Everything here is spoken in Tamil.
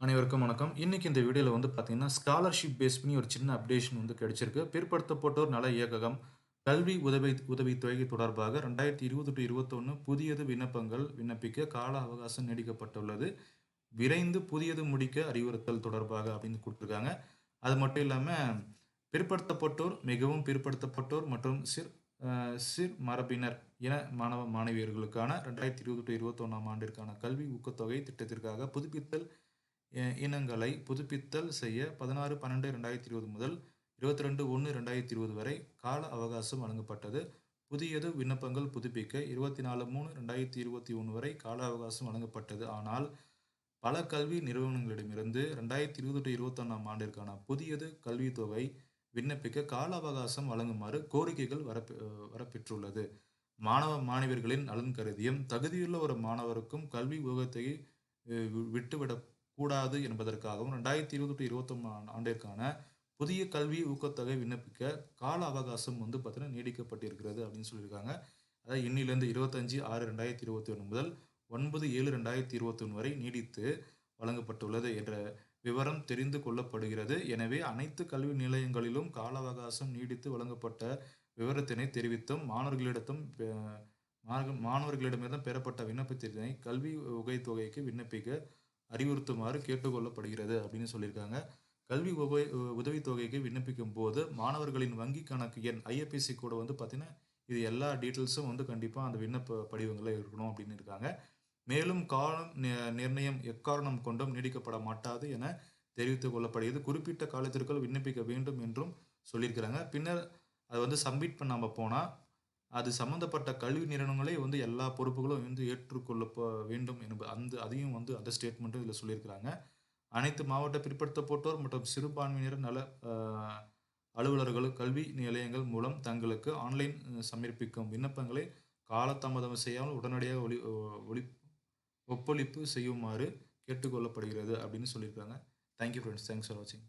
அனைவருக்கும் வணக்கம். இன்றைக்கி இந்த வீடியோவில் வந்து பார்த்தீங்கன்னா, ஸ்காலர்ஷிப் பேஸ் பண்ணி ஒரு சின்ன அப்டேஷன் வந்து கிடைச்சிருக்கு. பிற்படுத்தப்பட்டோர் நல இயக்ககம் கல்வி உதவி உதவித்தொகை தொடர்பாக 2020-21 புதியது விண்ணப்பங்கள் விண்ணப்பிக்க கால அவகாசம் நீடிக்கப்பட்டுள்ளது. விரைந்து புதியது முடிக்க அறிவுறுத்தல் தொடர்பாக அப்படின்னு கொடுத்துருக்காங்க அது மட்டும் இல்லாமல் பிற்படுத்தப்பட்டோர், மிகவும் பிற்படுத்தப்பட்டோர் மற்றும் சிற் அ சிற் மரபினர் இன மாணவ, மாணவியர்களுக்கான 2020-21ஆம் ஆண்டிற்கான கல்வி ஊக்கத்தொகை திட்டத்திற்காக புதுப்பித்தல் இனங்களை புதுப்பித்தல் செய்ய 16/12/2020 முதல் 22/1/2020 வரை கால அவகாசம் வழங்கப்பட்டது. புதியது விண்ணப்பங்கள் புதுப்பிக்க 24/3/2021 வரை கால அவகாசம் வழங்கப்பட்டது. ஆனால், பல கல்வி நிறுவனங்களிடமிருந்து 2020-21ஆம் ஆண்டிற்கான புதியது கல்வித்தொகை விண்ணப்பிக்க கால அவகாசம் வழங்குமாறு கோரிக்கைகள் வரப்பெ வரப்பெற்றுள்ளது. மாணவ, மாணவியர்களின் நலன் கருதியும், தகுதியுள்ள ஒரு மாணவருக்கும் கல்வி உலகத்தை விட்டுவிட கூடாது என்பதற்காகவும் 2020-21ஆம் ஆண்டிற்கான புதிய கல்வி ஊக்கத்தொகை விண்ணப்பிக்க கால அவகாசம் வந்து பார்த்தீங்கன்னா நீடிக்கப்பட்டிருக்கிறது அப்படின்னு சொல்லியிருக்காங்க. அதாவது இன்னிலிருந்து 25/6/2021 முதல் 9/7/2021 வரை நீடித்து வழங்கப்பட்டுள்ளது என்ற விவரம் தெரிந்து கொள்ளப்படுகிறது. எனவே, அனைத்து கல்வி நிலையங்களிலும் கால அவகாசம் நீடித்து வழங்கப்பட்ட விவரத்தினை தெரிவித்தும், மாணவர்களிடத்தும் பெ மாணவர்களிடமிருந்து பெறப்பட்ட விண்ணப்பத்தினை கல்வி உதவித்தொகைக்கு விண்ணப்பிக்க அறிவுறுத்துமாறு கேட்டுக்கொள்ளப்படுகிறது அப்படின்னு சொல்லியிருக்காங்க. கல்வி உப உதவித்தொகைக்கு விண்ணப்பிக்கும்போது, மாணவர்களின் வங்கி கணக்கு எண் ஐஎஃப்எஸ்சி கூட வந்து பார்த்தீங்கன்னா, இது எல்லா டீட்டெயில்ஸும் வந்து கண்டிப்பாக அந்த விண்ணப்ப படிவங்களில் இருக்கணும் அப்படின்னு இருக்காங்க. மேலும் காலம் நிர்ணயம் எக்காரணம் கொண்டும் நீடிக்கப்பட மாட்டாது என தெரிவித்துக் கொள்ளப்படுகிறது. குறிப்பிட்ட காலத்திற்குள் விண்ணப்பிக்க வேண்டும் என்றும் சொல்லியிருக்கிறாங்க. பின்னர் அதை வந்து சப்மிட் பண்ணாமல் போனால் அது சம்மந்தப்பட்ட கல்வி நிறுவனங்களே வந்து எல்லா பொறுப்புகளும் வந்து ஏற்றுக்கொள்ள வேண்டும் என்பது அந்த அதையும் வந்து அந்த ஸ்டேட்மெண்ட்டும் இதில் சொல்லியிருக்கிறாங்க. அனைத்து மாவட்ட பிற்படுத்தப்பட்டோர் மற்றும் சிறுபான்மையினர் நல அலுவலர்கள் கல்வி நிலையங்கள் மூலம் தங்களுக்கு ஆன்லைன் சமர்ப்பிக்கும் விண்ணப்பங்களை காலதாமதம் செய்யாமல் உடனடியாக ஒளி ஒளி ஒப்பொழிப்பு செய்யுமாறு கேட்டுக்கொள்ளப்படுகிறது அப்படின்னு சொல்லியிருக்காங்க. Thank you friends. Thanks for வாட்சிங்.